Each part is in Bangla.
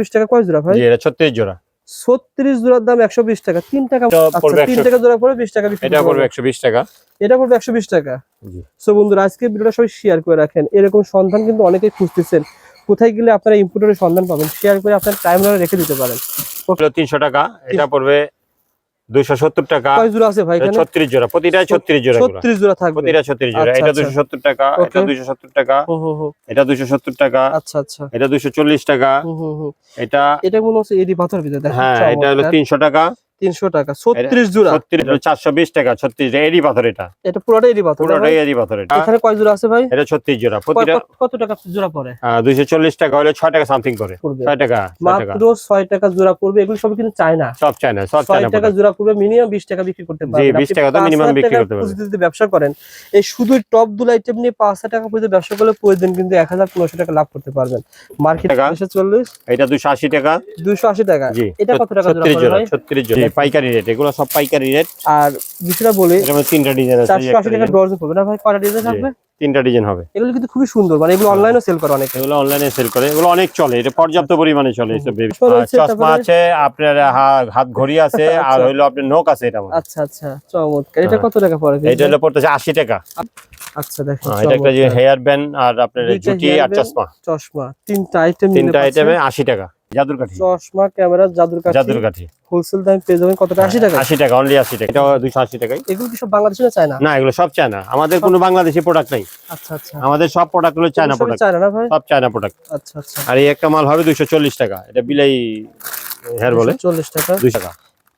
বিশ টাকা কয় জোড়া ভাই? এটা 36 জোড়া। ছত্রিশ জোড়ার দাম একশো বিশ টাকা। তিন টাকা আচ্ছা, তিন টাকা জোড়া পড়ে বিশ টাকা এটা পড়বে একশো 120 টাকা। এটা পড়বে একশো বিশ টাকা। জি। সো বন্ধুরা আজকে ভিডিওটা সবাই শেয়ার করে রাখেন। এরকম সন্ধান কিন্তু অনেকেই খুঁজতেছেন। কোথায় গেলে আপনারা ইম্পোর্টারের সন্ধান পাবেন? শেয়ার করে আপনার টাইম রেখে দিতে পারেন। তিনশো 300 টাকা এটা পড়বে 270 টাকা। কয় জোড়া আছে ভাই এখানে? 36 জোড়া। প্রতিটা 36 জোড়া করে। ছত্রিশ জোড়া থাকবে। প্রতিটা 36 জোড়া। আচ্ছা, এটা আচ্ছা। 270 টাকা এটা Okay. 270 টাকা এটা 270 টাকা আচ্ছা আচ্ছা। এটা 240 টাকা। এটা এটা মনে হচ্ছে এডি পাথর ভিতরে দেখেন হ্যাঁ এটা হলো 300 টাকা। তিনশো টাকা ছত্রিশ জোড়া। 36 হলো 420 টাকা 36 এডি পাথর এটা। এটা পুরোটা পাথর ভাই? পাথর এটা। এখানে কয় জোড়া আছে ভাই? এটা 36 জোড়া কত- টাকা জোড়া পড়ে? আহ, 240 টাকা হলে 6 টাকা সামথিং করে। 6 টাকা মাত্র ছয় টাকা জোড়া পড়বে এগুলো সব কিন্তু সব চায়না সব ছয় টাকা জোড়া পড়বে মিনিমাম বিশ টাকা বিক্রি করতে পারবেন। 20 আপনি টাকা তো হাজার বিক্রি করতে। যদি ব্যবসা করেন। এই শুধু টপ দুল আইটেম নিয়ে পাঁচ হাজার টাকা পর্যন্ত ব্যবসা করলে প্রতিদিন কিন্তু এক হাজার পনেরোশো টাকা লাভ করতে পারবেন। মার্কেট টাকা। একশো চল্লিশ। এটা 280 টাকা? দুইশো আশি টাকা। এটা কত টাকা 36 জোড়া? 36 জোড়া। পাইকারি রেট এগুলো সব পাইকারি রেট। আর বিষয়টা বলি তিনটা ডিজাইন আছে এই চারশো একটা আশি টাকা ডর্জন পড়বে। না ভাই কয়টা ডিজাইন থাকবে? তিনটা ডিজাইন হবে। এগুলো কিন্তু খুবই সুন্দর মানে এগুলো অনলাইনেও সেল করে অনেকে। এগুলো অনলাইনে সেল করে। এগুলো অনেক চলে এটা পর্যাপ্ত পরিমাণে চলে। এসব বেবি চশমা আছে আপনার হাত ঘড়ি আছে আর আচ্ছা। হইল আপনার নোক আছে এটা। আচ্ছা আচ্ছা চমৎকার। এটা। কত টাকা পড়ে এটা হলো পড়তেছে 80 টাকা। আচ্ছা দেখেন হ্যাঁ, এটা একটা যে হেয়ার ব্যান্ড আর আপনার জুটি আর চশমা। চশমা তিনটা আইটেম তিনটা আইটেমে 80 টাকা। জাদুর কাঠি। চশমা ক্যামেরা জাদুর কাঠি। জাদুর কাঠি। হোলসেল দাম পেয়ে যাবেন কত টাকা আশি টাকা 80 টাকা অনলি 80 টাকা। এটা 280 টাকা এগুলো কি সব বাংলাদেশে না চায় না এগুলো সব চায়না। আমাদের কোনো বাংলাদেশি প্রোডাক্ট নাই। আচ্ছা আচ্ছা। আমাদের সব প্রোডাক্ট হলো চায়না প্রোডাক্ট চায় না না ভাই? সব চায়না প্রোডাক্ট আচ্ছা আচ্ছা। আর এই একটা মাল হবে 240 টাকা। এটা বিলাই হেয়ার বলে। চল্লিশ টাকা। 200 টাকা।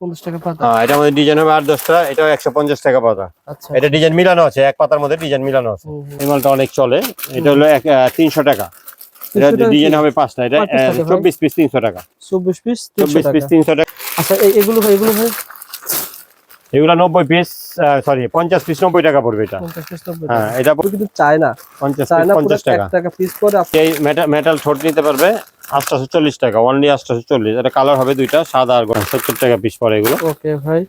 50 টাকা পাতা। হ্যাঁ, এটা আমাদের ডিজাইন হবে 8 10টা এটাও 150 টাকা পাতা। আচ্ছা। এটা ডিজাইন মিলানো আছে এক পাতার মধ্যে ডিজাইন মিলানো আছে। এই মালটা অনেক চলে এটা হলো 300 টাকা। এটা ডিজাইন হবে পাঁচটা এটা 24 পিস 300 টাকা। 24 পিস 300 টাকা। আচ্ছা এগুলো এগুলো হয় এগুলো 90 পিস সরি 50 পিস 90 টাকা পড়বে এটা। পঞ্চাশ পিস নব্বই হ্যাঁ টাকা। এটা কিন্তু চায় না 50 চায় পিস না পুরো 50 টাকা। টাকা পিস করে আপনি এই মেটাল ঠোঁট নিতে পারবে 840 টাকা অনলি 840 এটা কালার হবে দুইটা সাদা আর গোল্ড 70 টাকা পিস পড়ে এগুলো। ওকে ভাই।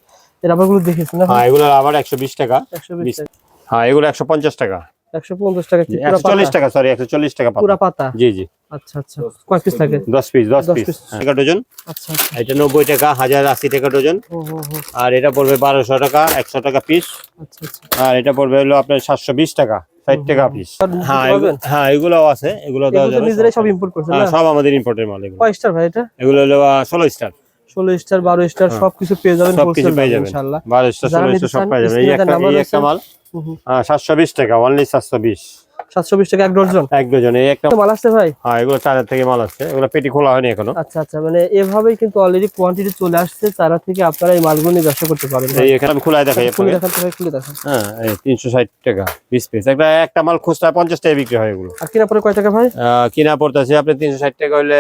এর আবারগুলো দেখেছি না হ্যাঁ এগুলো আবার 120 টাকা একশো বিশ টাকা। হ্যাঁ এগুলো 150 টাকা। একশো পঞ্চাশ টাকা পুরা 140 টাকা সরি 140 টাকা পাতা। পুরা পাতা? জি জি। আচ্ছা আচ্ছা। কয় পিস থাকে 10 পিস 10 10 পিস টাকা ডজন? আচ্ছা আচ্ছা। এটা 90 টাকা 1080 টাকা ডজন। আর এটা পড়বে 1200 টাকা 100 টাকা পিস আচ্ছা আচ্ছা। আর এটা পড়বে হলো আপনার 720 টাকা 60 টাকা পিস হ্যাঁ হ্যাঁ এগুলোও আছে এগুলো দেওয়া যাবে নিজেরাই সব। ইম্পোর্ট করছেন হ্যাঁ না? সব আমাদের ইম্পোর্টের মাল এগুলো। কয় স্টার ভাই এটা? এগুলো হলো আহ, 16 স্টার ষোলো স্টার বারো স্টার। সবকিছু পেয়ে যাবেন সব কিছু wholesale পেয়ে দামে যাবেন। ইনশাআল্লাহ। 12 স্টার 16 স্টার সব পেয়ে যাবেন। এই একটা এই একটা মাল। হুম হুম। 720 টাকা অনলি 720 সাতশো বিশ টাকা এক ডজন? এক ডজন এই একটা মাল আসছে ভাই? হ্যাঁ এগুলো থেকে মাল আছে এগুলো পেটি খোলা হয়নি এখনও। আচ্ছা আচ্ছা মানে এভাবেই কিন্তু অলরেডি কোয়ান্টিটি চলে আসছে তারা থেকে আপনারা এই মালগুলো নিয়ে ব্যবসা করতে এই এখানে আমি খোলাই দেখাই খুলে দেখান তো খুলে দেখান। হ্যাঁ এই 360 টাকা পিস পিস একটা একটা মাল খুচরা 50 টাকা বিক্রি হয় এগুলো। আর কিনা পরে কয় টাকা ভাই? কিনা পড়তেছে আপনি 360 টাকা হইলে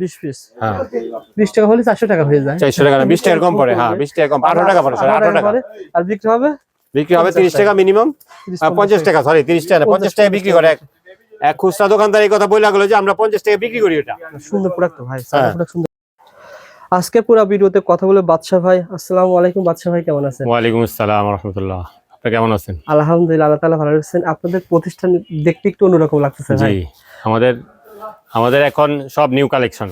বিশ পিস হ্যাঁ। বিশ টাকা হলে চারশো টাকা হয়ে যায়। 400 টাকা না 20 টাকা কম পড়ে হ্যাঁ 20 টাকা কম 18 টাকা পড়ে সরি 18 টাকা। আর বিক্রি হবে? বিক্রি হবে তিরিশ টাকা মিনিমাম পঞ্চাশ টাকা সরি 30 টাকা পঞ্চাশ 50 টাকা বিক্রি করে। এক খুচরা দোকানদার এই কথা বইলা লাগল যে আমরা 50 টাকা বিক্রি করি এটা সুন্দর প্রোডাক্ট ভাই হ্যাঁ। সুন্দর। আজকে পুরো ভিডিওতে কথা বলে বাদশা ভাই আসসালামু আলাইকুম বাদশা ভাই কেমন আছেন? ওয়ালাইকুম আসসালাম রাহমাতুল্লাহ। আপনি কেমন আছেন? আলহামদুলিল্লাহ আল্লাহ তাআলা ভালো আছেন আপনাদের প্রতিষ্ঠান দেখতে একটু অন্যরকম লাগতেছে ভাই। আমাদের আমাদের এখন সব নিউ কালেকশন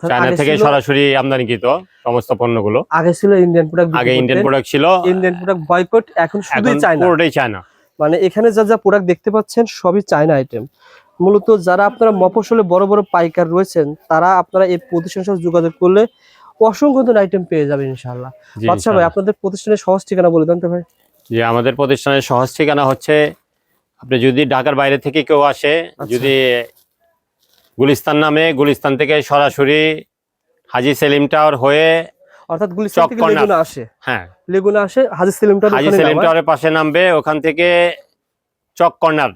চায়না থেকে সরাসরি আমদানিকৃত সমস্ত পণ্যগুলো। আগে ছিল ইন্ডিয়ান প্রোডাক্ট আগে ইন্ডিয়ান প্রোডাক্ট ছিল ইন্ডিয়ান প্রোডাক্ট বয়কট এখন শুধুই চায়না পুরোটাই চায়না মানে এখানে যা যা প্রোডাক্ট দেখতে পাচ্ছেন সবই চায়না আইটেম মূলত যারা আপনারা মফসলে বড় বড় পাইকার রয়েছেন তারা আপনারা এই প্রতিষ্ঠানের সাথে যোগাযোগ করলে অসংখ্য আইটেম পেয়ে যাবেন ইনশাআল্লাহ। আচ্ছা ভাই আপনাদের প্রতিষ্ঠানের সহজ ঠিকানা বলে দেন তো ভাই। যে আমাদের প্রতিষ্ঠানের সহজ ঠিকানা হচ্ছে আপনি যদি ঢাকার বাইরে থেকে কেউ আসে আচ্ছা। যদি গুলিস্তান নামে গুলিস্তান থেকে সরাসরি হাজি সেলিম টাওয়ার হয়ে অর্থাৎ গুলিস্তান থেকে। লেগুনা আসে। হ্যাঁ। লেগুনা আসে হাজি সেলিমটা হাজি সেলিম টাওয়ারের পাশে নামবে ওখান থেকে চক কর্নার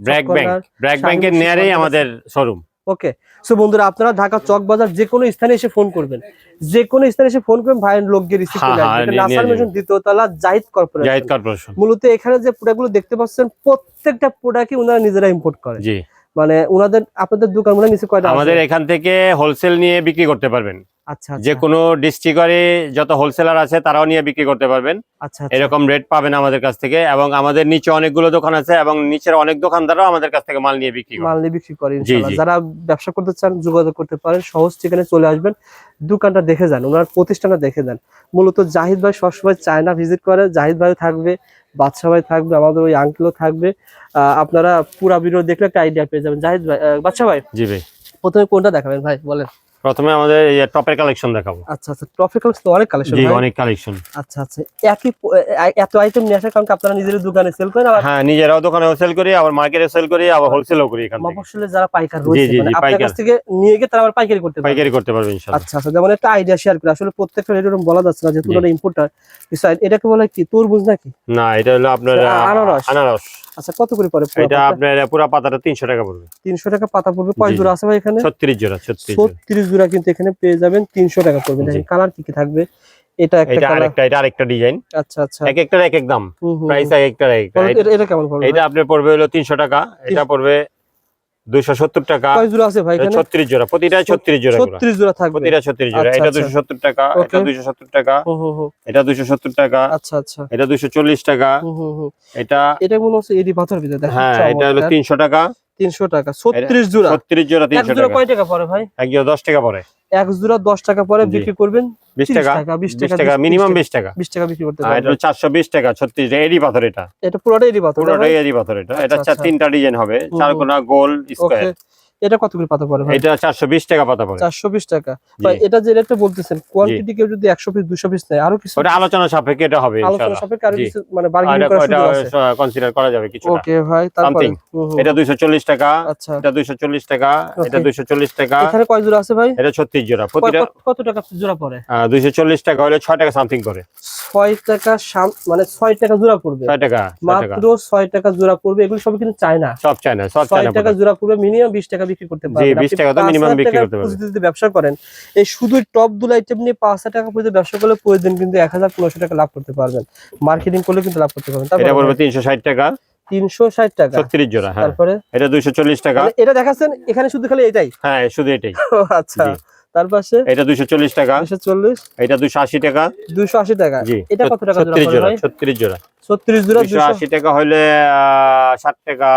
ব্র্যাক ব্যাংক ব্র্যাক ব্যাংকের নেয়ারেই আমাদের শোরুম ওকে সো বন্ধুরা আপনারা ঢাকা চক বাজার যে কোনো স্থানে এসে ফোন করবেন। যে কোনো স্থানে এসে ফোন করবেন ভাইয়ের লোক গিয়ে রিসিভ হ্যাঁ, করে হ্যাঁ, আসবে। নিয়ে- নাসার নিয়ে মেশন দ্বিতীয় তলা জাহিদ জাহিদ কর্পোরেশন। কর্পোরেশন মূলত এখানে যে প্রোডাক্টগুলো দেখতে পাচ্ছেন প্রত্যেকটা প্রোডাক্টই ওনারা নিজেরা ইম্পোর্ট করে জি। মানে ওনাদের আপনাদের দোকানগুলো নিচে কয়টা আমাদের এখান থেকে হোলসেল নিয়ে বিক্রি করতে পারবেন। আচ্ছা যে কোনো ডিস্ট্রিক্টে যত হোলসেলার আছে তারাও নিয়ে বিক্রি করতে পারবেন। আচ্ছা আচ্ছা। এরকম রেট পাবেন আমাদের কাছ থেকে এবং আমাদের নিচে অনেকগুলো দোকান আছে এবং নিচের অনেক দোকানদারও আমাদের কাছ থেকে মাল নিয়ে বিক্রি করে। মাল নিয়ে বিক্রি করেন ইনশাআল্লাহ। যারা ব্যবসা করতে চান যোগাযোগ করতে পারেন সহজ ঠিকানায় চলে আসবেন। দোকানটা দেখে যান ওনার প্রতিষ্ঠানটা দেখে যান। মূলত জাহিদ ভাই সবসময় চায়না ভিজিট করে জাহিদ ভাই থাকবে বাদশা ভাই থাকবে আমাদের ওই আঙ্কেলও থাকবে। আহ, আপনারা পুরা বিরোধ দেখলে একটা আইডিয়া পেয়ে যাবেন। জাহিদ ভাই বাদশা ভাই জি ভাই। প্রথমে কোনটা দেখাবেন ভাই বলেন। প্রথমে আমাদের এই টপের কালেকশন দেখাবো। আচ্ছা আচ্ছা ট্রফি কালেকশন তো অনেক কালেকশন জি অনেক কালেকশন আচ্ছা আচ্ছা একই এত আইটেম নিয়ে আসার কারণ আপনারা নিজেদের দোকানে সেল করেন আবার? হ্যাঁ নিজেরাও দোকানে সেল করি আবার মার্কেটে সেল করি আবার হোলসেলও করি এখান থেকে। মফস্বলে যারা পাইকার রয়েছে মানে আপনার কাছ থেকে নিয়ে গিয়ে তারা আবার পাইকারি করতে পারে পাইকারি করতে পারবে ইনশাআল্লাহ আচ্ছা আচ্ছা যেমন একটা আইডিয়া শেয়ার করে আসলে প্রত্যেকটা এরকম বলা যাচ্ছে না যেহেতু জি। ওরা ইম্পোর্টার এটাকে বলে কি তোর তরমুজ নাকি? না এটা হলো আপনার আনারস। আনারস। আচ্ছা কত করে পড়ে এটা আপনার পুরো পাতাটা তিনশো টাকা পড়বে। তিনশো টাকা পাতা পড়বে। কয় জোড়া আছে ভাই এখানে? ছত্রিশ জোড়া ছত্রিশ জোড়া। ছত্রিশ জোড়া কিন্তু এখানে পেয়ে যাবেন তিনশো টাকা পড়বে। দেখেন কালার কি কি থাকবে? এটা একটা এটা আরেকটা এটা আরেকটা ডিজাইন। আচ্ছা আচ্ছা। এক একটার এক এক দাম। প্রাইস এক একটার এক। এটা- কেমন পড়বে এটা আপনার পড়বে হলো তিনশো টাকা এটা পড়বে দুইশো সত্তর টাকা কয় জোড়া আছে ভাই এখানে ছত্রিশ জোড়া প্রতিটা ছত্রিশ জোড়া করে। ছত্রিশ জোড়া থাকবে প্রতিটা ছত্রিশ জোড়া আচ্ছা, এটা আচ্ছা। দুশো সত্তর টাকা এটা Okay. দুইশো সত্তর টাকা। এটা দুইশো সত্তর টাকা আচ্ছা আচ্ছা এটা দুইশো চল্লিশ টাকা। এটা এটা মনে হচ্ছে এডি পাথর ভিতরে দেখেন হ্যাঁ এটা হলো তিনশো টাকা তিনশো টাকা ছত্রিশ জোড়া। ছত্রিশ জোড়া এক তিনশো জোড়া কয় টাকা পড়ে ভাই? এক জোড়া দশ টাকা পরে এক জোড়া দশ টাকা পরে বিক্রি করবেন বিশ টাকা? টাকা, 20 বিশ টাকা, মিনিমাম বিশ টাকা বিশ টাকা। বিক্রি করতে এটা চারশো বিশ টাকা ছত্রিশ এডি পাথর এটা। এটা পুরোটাই পাথর পাথর এটা। এটা আচ্ছা, চার আচ্ছা। তিনটা ডিজাইন হবে চারকোনা চার কোনা গোল স্কোয়ার। এটা কত করে পাতা পড়ে ভাই? এটা চারশো বিশ টাকা পাতা পড়ে। চারশো বিশ টাকা। জি। ভাই এটা যে রেটটা বলতেছেন কোয়ান্টিটি কেউ যদি একশো পিস দুশো পিস নেয় আরও কিছু? ওটা আলোচনা সাপেক্ষে এটা হবে আলোচনা সাপেক্ষে আরও কিছু মানে বার্গেনিং সুযোগ আছে? কনসিডার করা যাবে কিছুটা। ওকে ভাই তারপরে। এটা টাকা। আচ্ছা। এটা টাকা এটা টাকা। এখানে কয় জোড়া আছে ভাই? এটা ছত্রিশ জোড়া। প্রতিটা কত- টাকা জোড়া পড়ে? দুইশো চল্লিশ টাকা হলে টাকা সামথিং করে। টাকা মানে ছয় টাকা জোড়া পড়বে। ছয় টাকা টাকা। মাত্র ছয় টাকা জোড়া পড়বে এগুলো সব কিন্তু চায়না। সব চায় না সব ছয় চায় টাকা জোড়া পড়বে মিনিমাম বিশ টাকা বিক্রি করতে পারবেন। 20 টাকা তো মিনিমাম বিক্রি করতে পারবেন। যদি ব্যবসা করেন এই শুধু টপ দুল আইটেম নিয়ে পাঁচ হাজার টাকা পর্যন্ত ব্যবসা করলে প্রতিদিন কিন্তু এক হাজার পনেরোশো টাকা লাভ করতে পারবেন। মার্কেটিং করলে কিন্তু লাভ করতে পারবেন। এটা পড়বে তিনশো ষাট টাকা। তিনশো ষাট টাকা। ছত্রিশ জোড়া হ্যাঁ। তারপরে? এটা দুইশো চল্লিশ টাকা। এটা দেখাচ্ছেন এখানে শুধু খালি এটাই? হ্যাঁ শুধু এটাই। আচ্ছা। তার পাশে এটা দুইশো চল্লিশ টাকা। দুশো চল্লিশ। এটা দুইশো আশি টাকা। দুশো আশি টাকা। জি। এটা কত টাকা জোড়া ছত্রিশ পড়ে জোড়া ভাই? ছত্রিশ জোড়া। ছত্রিশ জোড়া দুইশো দুশো আশি টাকা হলে ষাট টাকা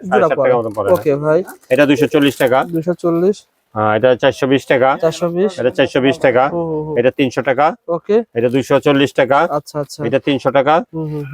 সাড়ে জোড়া ষাট পড়ে। টাকা মত পড়ে। ওকে ভাই। এটা দুইশো চল্লিশ টাকা। দুশো চল্লিশ। হ্যাঁ, এটা চারশো বিশ টাকা। এটা চারশো বিশ টাকা। এটা তিনশো টাকা। ওকে। এটা দুইশো চল্লিশ টাকা। আচ্ছা আচ্ছা। এটা তিনশো টাকা।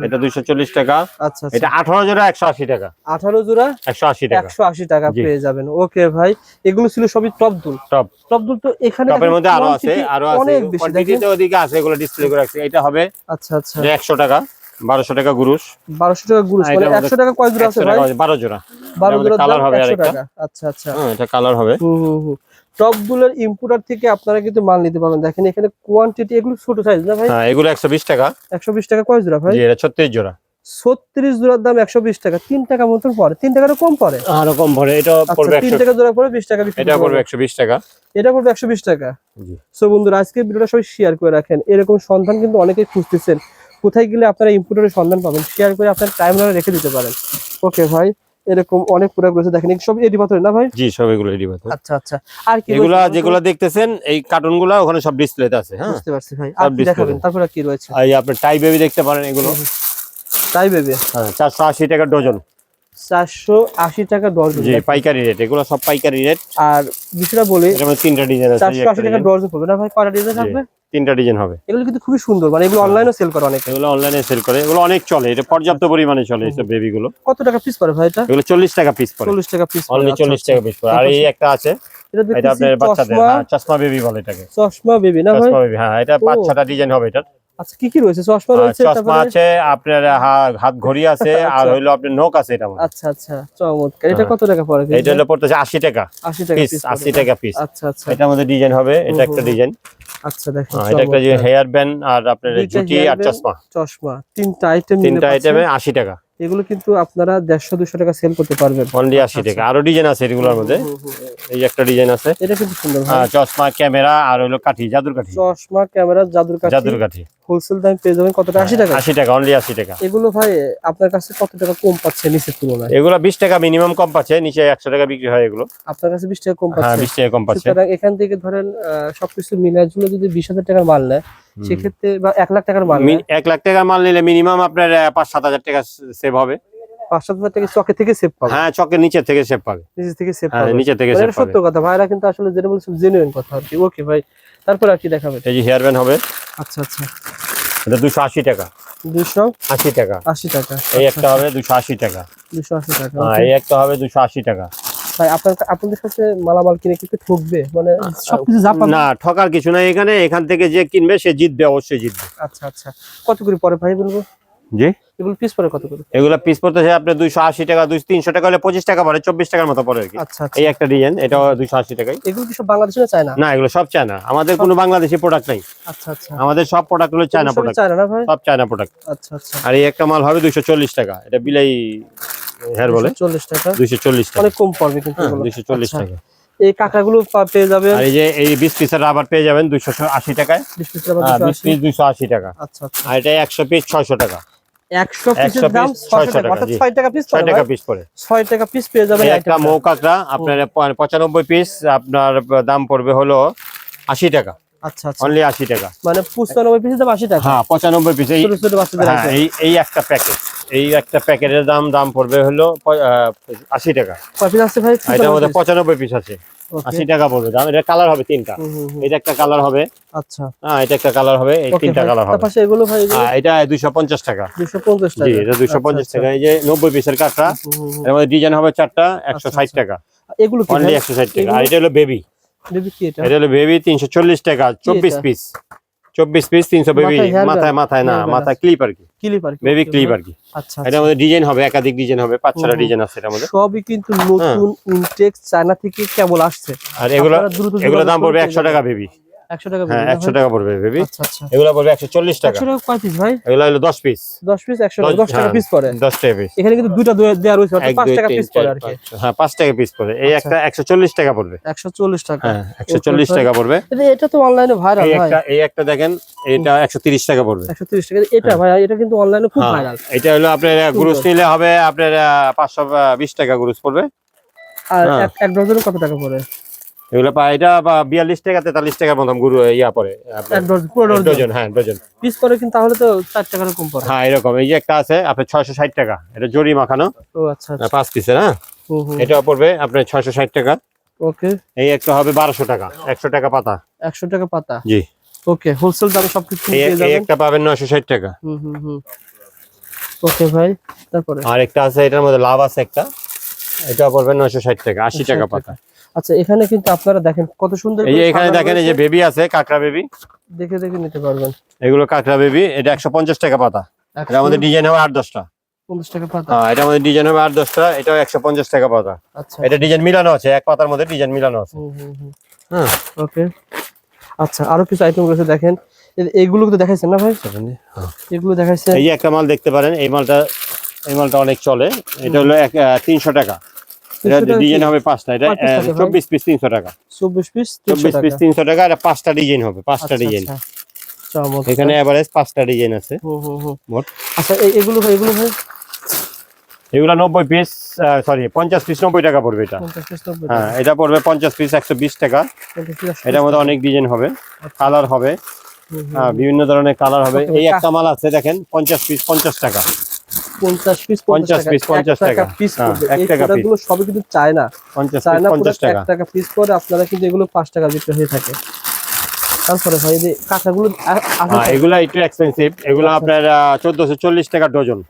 এটা দুইশো চল্লিশ টাকা। আচ্ছা এটা আঠারো জোড়া একশো আশি টাকা। আঠারো জোড়া একশো আশি টাকা। একশো আশি টাকা পেয়ে যাবেন। ওকে ভাই এগুলো ছিল সবই টপ দুল। টপ। টপ দুল তো এখানে টপের মধ্যে আরও আছে আরও আছে। অনেক বেশি ওদিকে আছে এগুলো ডিসপ্লে করে রাখছি। এটা হবে আচ্ছা আচ্ছা। একশো টাকা। বারোশো টাকা গুরুষ বারোশো টাকা গুরুস হ্যাঁ, মানে এটার মধ্যে একশো টাকা কয় জোড়া আছে ভাই? টাকা বারো জোড়া। বারো এটার মধ্যে জোড়া colour হবে আরেকটা। আচ্ছা আচ্ছা। হ্যাঁ এটা কালার হবে। হুম হুম হুম। টপ দুলের ইম্পোর্টার থেকে আপনারা কিন্তু মাল নিতে পারবেন। দেখেন এখানে কোয়ান্টিটি এগুলো ছোট সাইজ না ভাই? হ্যাঁ এগুলো একশো বিশ টাকা। একশো বিশ টাকা কয় জোড়া ভাই? জি এটা ছত্রিশ জোড়া। ছত্রিশ জোড়ার দাম একশো বিশ টাকা। তিন টাকা মতন পড়ে। তিন টাকারও কম পড়ে? আরও কম পড়ে। এটা আচ্ছা পড়বে তিন একশো টাকা জোড়া পড়ে বিশ টাকা এটা পড়বে পারবেন। একশো বিশ টাকা। এটা পড়বে একশো বিশ টাকা। জি। সো বন্ধুরা আজকে ভিডিওটা সবাই শেয়ার করে রাখেন। এরকম সন্ধান কিন্তু অনেকেই খুঁজতেছেন। কোথায় গেলে আপনারা ইম্পোর্টারের সন্ধান পাবেন? শেয়ার করে আপনার টাইম রেখে দিতে পারেন। ওকে ভাই এরকম অনেক প্রোডাক্ট রয়েছে দেখেন সব এডি পাথরের না ভাই? জি সব এগুলো রেডি পাথর। আচ্ছা আচ্ছা। আর কি এগুলা? যেগুলো দেখতেছেন এই কার্টুনগুলা ওখানে সব ডিসপ্লেতে আছে হ্যাঁ? বুঝতে পারছি ভাই। আর display দেখাবেন। তারপরে কি রয়েছে? এই আপনার টাই বেবি দেখতে পারেন এগুলো। টাই বেবি হ্যাঁ চারশো আশি টাকা ডজন। চারশো আশি টাকা ডজন। জি পাইকারি রেট এগুলো সব পাইকারি রেট আর বিষয়টা বলি এর মধ্যে তিনটা ডিজাইন আছে এই চারশো আশি একটা টাকা ডজন পড়বে না ভাই? কয়টা ডিজাইন। থাকবে? তিনটা ডিজাইন হবে। এগুলো কিন্তু খুবই সুন্দর মানে এগুলো অনলাইনে সেল করে অনেক। এগুলো অনলাইনে সেল করে এগুলো অনেক চলে এটা পর্যাপ্ত পরিমাণে চলে এইসব বেবি গুলো। কত টাকা পিস পড়ে ভাই এটা? এগুলো চল্লিশ টাকা পিস পড়ে। চল্লিশ টাকা পিস অনলি চল্লিশ টাকা পিস পড়ে। আর এই একটা আছে এটা আপনাদের আপনার বাচ্চাদের চশমা। হ্যাঁ চশমা বেবি বলে এটাকে। চশমা বেবি না ভাই? চশমা বেবি হ্যাঁ এটা পাঁচ ছটা ডিজাইন হবে এটা আচ্ছা কি কি রয়েছে? চশমা রয়েছে চশমা আছে আপনার হাত ঘড়ি আছে আর আচ্ছা। হইল আপনার নখ আছে এটা আচ্ছা আচ্ছা চমৎকার। এটা হ্যাঁ। কত টাকা পড়ে এটা হলো পড়তেছে আশি টাকা আশি টাকা পিস পিস আশি টাকা পিস আচ্ছা আচ্ছা। এটার মধ্যে ডিজাইন হবে এটা একটা। ডিজাইন আচ্ছা দেখেন এটা একটা যে হেয়ার ব্যান্ড আর আপনার জুটি আর চশমা। চশমা। তিনটা আইটেম তিনটা আইটেমে আশি টাকা। এগুলো কিন্তু আপনারা দেড়শো দুশো টাকা সেল করতে পারবেন। অনলি আশি টাকা। আরও ডিজাইন আছে এগুলোর মধ্যে। এই একটা ডিজাইন আছে। এটা কিন্তু সুন্দর হ্যাঁ, চশমা ক্যামেরা আর হলো কাঠি জাদুর কাঠি। চশমা ক্যামেরা জাদুর কাঠি। জাদুর কাঠি। হোলসেল দাম পেয়ে যাবেন কত টাকা আশি টাকা। আশি টাকা অনলি আশি টাকা। এগুলো ভাই আপনার কাছে কত টাকা কম পাচ্ছে নিচের তুলনায়? এগুলো বিশ টাকা মিনিমাম কম পাচ্ছে নিচে একশো টাকা বিক্রি হয় এগুলো। আপনার কাছে বিশ টাকা কম হ্যাঁ পাচ্ছে। বিশ টাকা কম পাচ্ছে। সুতরাং এখান থেকে ধরেন সবকিছু মিলার জন্য যদি বিশ হাজার টাকার মাল নেয়। সেক্ষেত্রে বা এক লাখ টাকার মাল এক লাখ টাকার মাল নিলে মিনিমাম আপনার পাঁচ সাত হাজার টাকা সেভ হবে। পাঁচ সাত হাজার চকে থেকে সেভ পাবে। হ্যাঁ চকের নিচে থেকে সেভ পাবে। নিচে থেকে সেভ হ্যাঁ পাবে। নিচে থেকে সেভ সত্য কথা ভাইরা কিন্তু আসলে যেটা বলছে জেনুইন কথা আর কি। ওকে ভাই তারপর আর কি এই যে হেয়ার ব্যান্ড হবে। আচ্ছা আচ্ছা। এটা দুশো আশি টাকা। দুশো আশি টাকা। আশি টাকা। এই একটা হবে দুশো আশি টাকা। দুশো আশি টাকা হ্যাঁ, এই একটা হবে দুশো আশি টাকা। ভাই আপনার আপনাদের সাথে মালামাল কিনে কি ঠকবে? মানে সবকিছু জাপান না ঠকার কিছু নাই এখানে। এখান থেকে যে কিনবে সে জিতবে অবশ্যই জিতবে। আচ্ছা আচ্ছা। কত করে পরে ভাই বলব? জি? এগুলো পিস পরে কত করে? এগুলো পিস পড়তেছে দুইশো আশি টাকা দুই তিনশো টাকা হলে পঁচিশ টাকা পড়ে চব্বিশ টাকার মতো পড়ে আর কি। আচ্ছা আচ্ছা। এই একটা ডিজাইন দুইশো আশি টাকাই এগুলো কি সব বাংলাদেশে না চায় না না এগুলো সব চায়না। আমাদের কোনো বাংলাদেশি প্রোডাক্ট নাই। আচ্ছা আচ্ছা। আমাদের সব প্রোডাক্ট হলো চায়না প্রোডাক্ট চায় না না ভাই? সব চায়না প্রোডাক্ট আচ্ছা আচ্ছা। আর এই একটা মাল হবে দুইশো চল্লিশ টাকা। এটা বিলাই হেয়ার বলে। টাকা। দুইশো চল্লিশ টাকা। অনেক কম পড়বে কিন্তু এগুলো। দুইশো চল্লিশ আচ্ছা। টাকা। এই কাঁকড়াগুলো পেয়ে যাবেন আর এই যে এই বিশ পিসের রাবার পেয়ে যাবেন দুইশো আশি টাকায়। বিশ পিস আবার হ্যাঁ। পিস দুইশো আশি টাকা। আচ্ছা আচ্ছা। আর এটা একশো পিস ছয়শো টাকা। একশো 100 পিসের দাম 600 টাকা। অর্থাৎ পিস ছয় টাকা পিস পড়ে। ছয় টাকা পিস পেয়ে যাবেন এই এই একটা মৌ কাঁকড়া আপনার প- পঁচানব্বই পিস আপনার দাম পড়বে হলো আশি টাকা। আচ্ছা আচ্ছা। অনলি আশি টাকা। মানে পঁচানব্বই পিসের দাম আশি টাকা? হ্যাঁ পঁচানব্বই পিস এই ছোট ছোট বাচ্চাদের হ্যাঁ এই এই একটা প্যাকেট এই একটা প্যাকেটের দাম দাম পড়বে হলো প- আহ, আশি টাকা। কয় piece আছে ভাই? পঁচানব্বই পিস আছে. আশি টাকা পড়বে। দাম এটা কালার হবে তিনটা। এটা একটা কালার হবে। আচ্ছা। হ্যাঁ এটা একটা কালার হবে এই তিনটা কালার হবে। পাশে এগুলো ভাই হ্যাঁ এটা দুইশো পঞ্চাশ টাকা। 250 টাকা জি এটা দুইশো পঞ্চাশ আচ্ছা, টাকা। এই যে নব্বই পিসের হুম। এর মধ্যে ডিজাইন হবে চারটা একশো আচ্ছা, ষাট আচ্ছা। টাকা। এগুলো কি অনলি ভাই? একশো ষাট টাকা। আর এটা হলো বেবি বেবি কি এটা? এটা হলো বেবি তিনশো চল্লিশ টাকা চব্বিশ এটা? পিস চব্বিশ পিস তিনশো বেবি মাথায় মাথায় না মাথায় ক্লিপ আর কি। ক্লিপ আর বেবি ক্লিপ। আর কি। আচ্ছা এটা আমাদের মধ্যে ডিজাইন হবে একাধিক ডিজাইন হবে পাঁচ ছটা। ডিজাইন আছে এটা আমাদের সবই কিন্তু নতুন ইনটেক চায়না থেকে কেবল আসছে। আর এগুলো এগুলো দাম পড়বে একশো টাকা বেবি টাকা হ্যাঁ বেশি? টাকা পড়বে বেবি আচ্ছা আচ্ছা। এগুলো পড়বে একশো চল্লিশ টাকা। একশো টাকা কয় পিস ভাই? এগুলো হলো দশ পিস দশ পিস একশো টাকা দশ টাকা হ্যাঁ, পিস পড়ে। দশ টাকা পিস এখানে কিন্তু দুইটা দু- রয়েছে অর্থাৎ এক টাকা পিস পড়ে আর কি। হ্যাঁ পাঁচ টাকা পিস পড়বে এই আচ্ছা। একটা চল্লিশ টাকা পড়বে। টাকা। হ্যাঁ। টাকা পড়বে। এটা- তো অনলাইনে ভাইরাল এই ভাই। একটা এই একটা দেখেন এটা টাকা পড়বে। একশো তিরিশ টাকা। এটা ভাই এটা কিন্তু অনলাইনে খুব ভাইরাল এটা হলো আপনার গ্রুস নিলে হবে আপনার পাঁচশো বিশ টাকা গ্রুস পড়বে। আর। এক- এক ডজনে কত টাকা পড়ে? এগুলো পা- এটা বিয়াল্লিশ টাকা তেতাল্লিশ টাকা মতন গুরু ইয়া পুরো ডজন হ্যাঁ ডজন। পিস পরে কিন্তু তাহলে তো চার টাকার কম পড়ে। হ্যাঁ এরকম। এই যে একটা আছে আপনার ছয়শো ষাট টাকা। এটা জরি মাখানো। ও আচ্ছা আচ্ছা। পাঁচ পিসের হ্যাঁ। এটা পড়বে আপনার ছয়শো ষাট টাকা। ওকে। এই একটা হবে বারোশো টাকা একশো টাকা পাতা। একশো টাকা পাতা? জি। ওকে হোলসেল দামে সবকিছু এই একটা পাবেন নয়শো ষাট টাকা। হুম হুম হুম। ওকে ভাই তারপরে? আর একটা আছে এটার মধ্যে লাভ আছে একটা। এটা পড়বে নয়শো ষাট টাকা আশি টাকা পাতা। আচ্ছা এখানে কিন্তু আপনারা দেখেন কত সুন্দর এই যে এখানে দেখেন এই যে বেবি আছে কাঁকড়া বেবি। দেখে দেখে নিতে পারবেন। এগুলো কাঁকড়া বেবি এটা একশো পঞ্চাশ টাকা পাতা। এটা আমাদের ডিজাইন হবে আট দশটা। পঞ্চাশ টাকা পাতা। হ্যাঁ এটা আমাদের ডিজাইন হবে আট দশটা এটাও একশো পঞ্চাশ টাকা পাতা। আচ্ছা। এটা ডিজাইন মিলানো আছে এক পাতার মধ্যে ডিজাইন মিলানো আছে। হুম হুম হুম। হ্যাঁ। ওকে। আচ্ছা আরও কিছু আইটেম রয়েছে দেখেন। এ- এইগুলো তো দেখাইছেন না ভাই? এগুলো দেখাইছেন। এই একটা মাল দেখতে পারেন এই মালটা এই মালটা অনেক চলে। এটা হলো এক তিনশো টাকা। এটা ডিজাইন হবে পাঁচটা এটা? চব্বিশ পিস তিনশো টাকা। চব্বিশ পিস চব্বিশ পিস তিনশো টাকা এটা পাঁচটা ডিজাইন হবে পাঁচটা ডিজাইন এখানে এভারেজ পাঁচটা ডিজাইন আছে। মোট। আচ্ছা এগুলো এগুলো নব্বই পিস সরি পঞ্চাশ পিস নব্বই টাকা পড়বে এটা। হ্যাঁ এটা পড়বে পঞ্চাশ পিস একশো বিশ টাকা। এটার মধ্যে অনেক ডিজাইন হবে কালার হবে বিভিন্ন ধরনের কালার হবে। এই একটা মাল আছে দেখেন পঞ্চাশ পিস পঞ্চাশ টাকা। পঞ্চাশ পিস 50 piece, 50 টাকা। পিস হ্যাঁ, এক এই প্রোডাক্টগুলো সবই কিন্তু চায়না। পঞ্চাশ পিস চায়না পঞ্চাশ প্রোডাক্ট টাকা এক টাকা। পিস করে আপনারা কিন্তু এগুলো পাঁচ টাকা বিক্রি হয়ে থাকে। তারপরে ভাই যে কাঁচাগুলো হ্যাঁ? এগুলা একটু এক্সপেন্সিভ এগুলো আপনার চোদ্দশো চল্লিশ টাকা ডজন।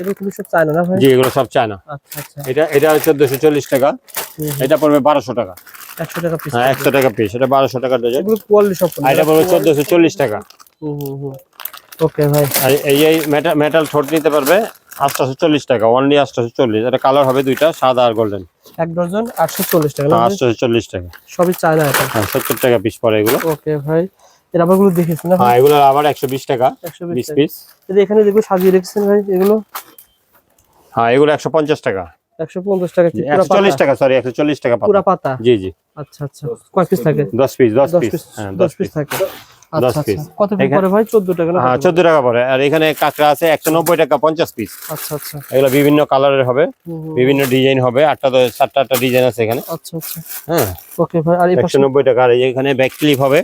এগুলো সব চায়না না ভাই? জি এগুলো সব চায়না। আচ্ছা আচ্ছা। এটা এটা চোদ্দশো চল্লিশ টাকা। হুম, হুম। এটা পড়বে বারোশো টাকা। একশো টাকা পিস হ্যাঁ টাকা পিস এটা বারোশো টাকা ডজন। এগুলো কোয়ালিটি সব এটা পড়বে টাকা। ওকে ভাই। এই এই মেটাল মেটাল ঠোঁট নিতে পারবে। আটশোশো চল্লিশ টাকা অনলি আটশোশো চল্লিশ এটা কালার হবে দুইটা সাদা আর গোল্ডেন এক ডজন আটশো চল্লিশ টাকা? আটশোশো চল্লিশ টাকা। সবই চায়না এটা। হ্যাঁ সত্তর টাকা পিস পড়ে এগুলো। ওকে ভাই এর আবারগুলো দেখেছেন না হ্যাঁ এগুলো আবার একশো বিশ টাকা একশো বিশ পিস এখানে যেগুলো সাজিয়ে রেখেছেন ভাই এগুলো? হ্যাঁ এগুলো একশো পঞ্চাশ টাকা। একশো পঞ্চাশ টাকা একশো চল্লিশ টাকা সরি একশো চল্লিশ টাকা। পুরা পাতা। জি জি। আচ্ছা আচ্ছা। কয় পিস থাকে? দশ পিস দশ পিস হ্যাঁ দশ পিস থাকে। দশ আচ্ছা। piece। আচ্ছা কত পিস পরে ভাই? চোদ্দ টাকা না হ্যাঁ চোদ্দ টাকা পরে। আর এখানে কাঁকড়া আছে একশো নব্বই টাকা পঞ্চাশ পিস আচ্ছা আচ্ছা। এগুলো বিভিন্ন কালারের হবে। বিভিন্ন ডিজাইন হবে। আটটা সাতটা আটটা ডিজাইন আছে এখানে। আচ্ছা আচ্ছা। হ্যাঁ। ওকে ভাই আর এই একশো পাশে নব্বই টাকা। আর এখানে ব্যাক ক্লিপ হবে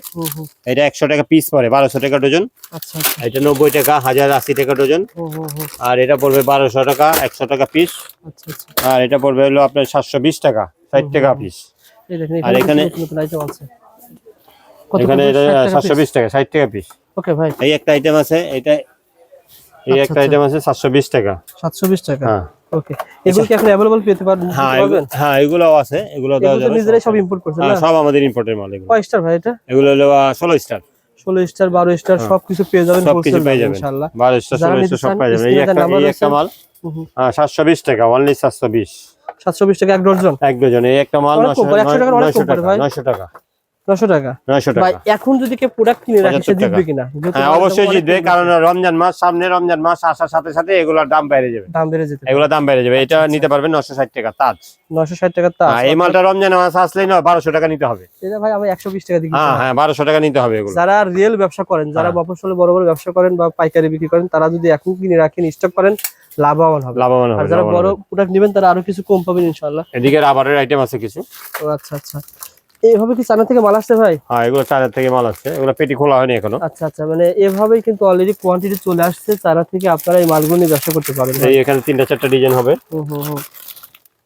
এটা একশো টাকা পিস পড়ে বারোশো টাকা ডজন। আচ্ছা আচ্ছা। এটা নব্বই টাকা হাজার আশি টাকা ডজন। আর এটা পড়বে বারোশো টাকা একশো টাকা পিস আচ্ছা আচ্ছা। আর এটা পড়বে হলো আপনার সাতশো বিশ টাকা ষাট টাকা পিস আর এখানে এখানে- এটা টাকা ষাট টাকা পিস ওকে ভাই। এই একটা আইটেম আছে এটা এই আচ্ছা, একটা আচ্ছা। আইটেম আছে সাতশো বিশ টাকা। টাকা? হ্যাঁ। ওকে এগুলো কি আপনি অ্যাভেলেবল পেতে পারবেন? হ্যাঁ হ্যাঁ এগুলোও আছে এগুলো দেওয়া যাবে নিজেরাই সব। ইম্পোর্ট করছেন হ্যাঁ, না? সব আমাদের ইম্পোর্টের মাল এগুলো। কয় স্টার ভাই এটা? এগুলো হলো ষোলো স্টার ষোলো স্টার বারো স্টার সবকিছু পেয়ে যাবেন পেয়ে দামে যাবেন। ইনশাআল্লাহ। বারো স্টার যারা ষোলো নিতে স্টার সব পেয়ে যাবেন। এই একটা এই একটা মাল। হ্যাঁ সাতশো বিশ টাকা অনলি টাকা এক ডজন? এক ডজন এই একটা মাল টাকা। নয়শো টাকা। নশো টাকা। এখন যদি কেউ প্রোডাক্ট কিনে রাখে সে জিতবে কিনা? হ্যাঁ অবশ্যই জিতবে কারণ রমজান মাস সামনে রমজান মাস আসার সাথে সাথে এগুলোর দাম বেড়ে যাবে। দাম বেড়ে এগুলোর দাম বেড়ে যাবে। এটা নিতে পারবেন নশো ষাট টাকা তাজ। নশো ষাট টাকা তা হ্যাঁ, এই মালটা রমজান মাস আসলেই না বারোশো টাকা নিতে হবে। এটা ভাই আমি একশো বিশ টাকা দিই হ্যাঁ হ্যাঁ বারোশো টাকা নিতে হবে এগুলো। যারা রিয়েল ব্যবসা করেন যারা হ্যাঁ। মফসলে বড় বড় ব্যবসা করেন বা পাইকারি বিক্রি করেন তারা যদি এখন কিনে রাখেন স্টক করেন লাভবান হবে। লাভবান হবে যারা বড়। প্রোডাক্ট নেবেন তারা আরও কিছু কম পাবেন ইনশাআল্লাহ। এদিকে রাবারের আইটেম আছে কিছু। ও আচ্ছা আচ্ছা। এইভাবে কি চায়না থেকে মাল আসছে ভাই? হ্যাঁ এগুলো চায়না থেকে মাল আসছে। এগুলো পেটি খোলা হয়নি এখনও। আচ্ছা আচ্ছা মানে এভাবেই কিন্তু অলরেডি কোয়ান্টিটি চলে আসছে চায়না থেকে আপনারা এই মালগুলো নিয়ে ব্যবসা করতে পারেন এই এখানে তিনটা চারটা ডিজাইন হবে। হুম হুম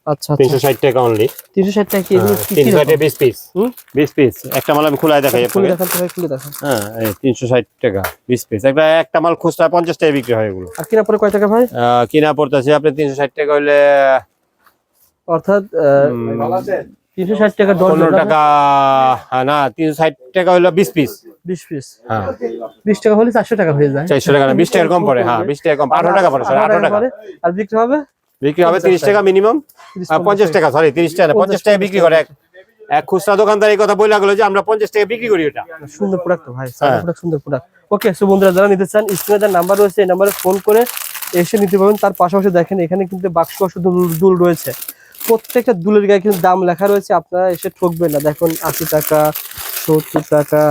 আচ্ছা তিনশো আচ্ছা ষাট টাকা অনলি তিনশো ষাট টাকা কি এগুলো কি- কি তিনশো ষাটে রকম? বিশ পিস হুম? বিশ পিস একটা মাল আমি খোলায় দেখাই খুলে আপনাকে দেখান তো খুলে দেখান। হ্যাঁ এই তিনশো ষাট টাকা বিশ পিস একটা একটা মাল খুচরা পঞ্চাশ টাকা বিক্রি হয় এগুলো। আর কিনা পরে কয় টাকা ভাই? কিনা পড়তেছে আপনি তিনশো ষাট টাকা হইলে অর্থাৎ তিনশো ষাট টাকা পনেরো টাকা হ্যাঁ, না তিনশো ষাট টাকা হইল বিশ পিস। বিশ পিস। হ্যাঁ। বিশ টাকা হলে চারশো টাকা হয়ে যায়। চারশো টাকা না বিশ টাকার কম পড়ে হ্যাঁ বিশ টাকা কম আঠারো টাকা পড়ে আঠারো টাকা আর বিক্রি হবে? বিক্রি হবে তিরিশ টাকা মিনিমাম পঞ্চাশ টাকা সরি তিরিশ টাকা পঞ্চাশ টাকা বিক্রি করে। এক খুচরা দোকানদার এই কথা বলে গেলো যে আমরা পঞ্চাশ টাকা বিক্রি করি ওটা। সুন্দর প্রোডাক্ট ভাই হ্যাঁ। প্রোডাক্ট সুন্দর প্রোডাক্ট ওকে সো বন্ধুরা যারা নিতে চান স্ক্রিনে যার নাম্বার রয়েছে এই নাম্বারে ফোন করে এসে নিতে পারবেন। তার পাশাপাশি দেখেন এখানে কিন্তু বাক্স শুধু দুল রয়েছে। প্রত্যেকটা দুলের গায়ে কিন্তু দাম লেখা রয়েছে আপনারা এসে ঠকবেন না। দেখুন আশি টাকা সত্তর টাকা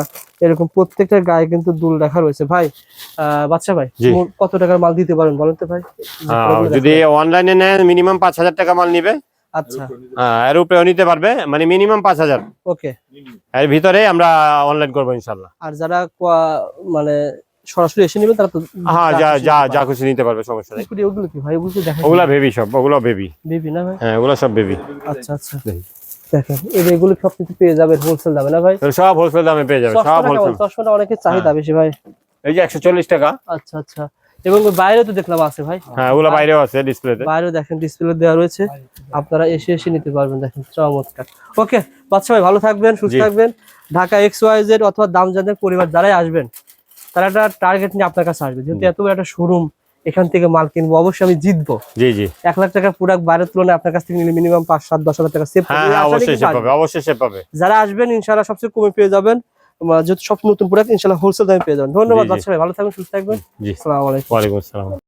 এরকম প্রত্যেকটা গায়ে কিন্তু দুল লেখা রয়েছে। ভাই বাচ্চা ভাই কত টাকার মাল দিতে পারেন বলেন তো ভাই? যদি অনলাইনে নেয় মিনিমাম পাঁচ হাজার টাকা মাল নিবে। আচ্ছা। এর উপরেও নিতে পারবে মানে মিনিমাম পাঁচ হাজার। ওকে এর ভিতরে আমরা অনলাইন করব ইনশাল্লাহ আর যারা মানে সরাসরি এসে নেবেন তারা তো হ্যাঁ যা যা যা। খুশি নিতে পারবে সমস্যা নেই। ওগুলো কি ভাই? ওগুলো ওগুলা বেবি সব ওগুলো বেবি বেবি না ভাই? হ্যাঁ ওগুলো সব বেবি আচ্ছা আচ্ছা। দেখেন এই যে এগুলো সব কিছু পেয়ে যাবেন হোলসেল দামে না ভাই? সব হোলসেল দামে পেয়ে যাবে সব হোলসেল চশমাটা অনেকের চাহিদা বেশি ভাই। এই যে একশো চল্লিশ টাকা। আচ্ছা আচ্ছা। এবং বাইরে তো দেখলাম আছে ভাই। হ্যাঁ ওগুলো বাইরেও আছে ডিসপ্লেতে বাইরেও দেখেন ডিসপ্লে দেওয়া রয়েছে। আপনারা এসে এসে নিতে পারবেন দেখেন চমৎকার। ওকে বাচ্চা ভাই ভালো থাকবেন সুস্থ থাকবেন। ঢাকা এক্স ওয়াই জেড অথবা দাম জানের পরিবার যারাই আসবেন তারা একটা টার্গেট নিয়ে আপনার কাছে আসবে। যেহেতু এত একটা শোরুম এখান থেকে মাল কিনবো অবশ্যই আমি জিতবো। জি জি। এক লাখ টাকার প্রোডাক্ট বাইরের তুলনায় আপনার কাছ থেকে নিলে মিনিমাম পাঁচ সাত দশ হাজার টাকা সেভ হ্যাঁ হ্যাঁ অবশ্যই পাবে অবশ্যই পাবে। যারা আসবেন ইনশাল্লাহ সবচেয়ে কমে পেয়ে যাবেন। যদি যেহেতু সব নতুন প্রোডাক্ট ইনশাআল্লাহ হোলসেল দামে পেয়ে যাবেন। ধন্যবাদ ভালো থাকবেন সুস্থ থাকবেন। জি। আসসালামু আলাইকুম। ওয়ালাইকুম আসসালাম।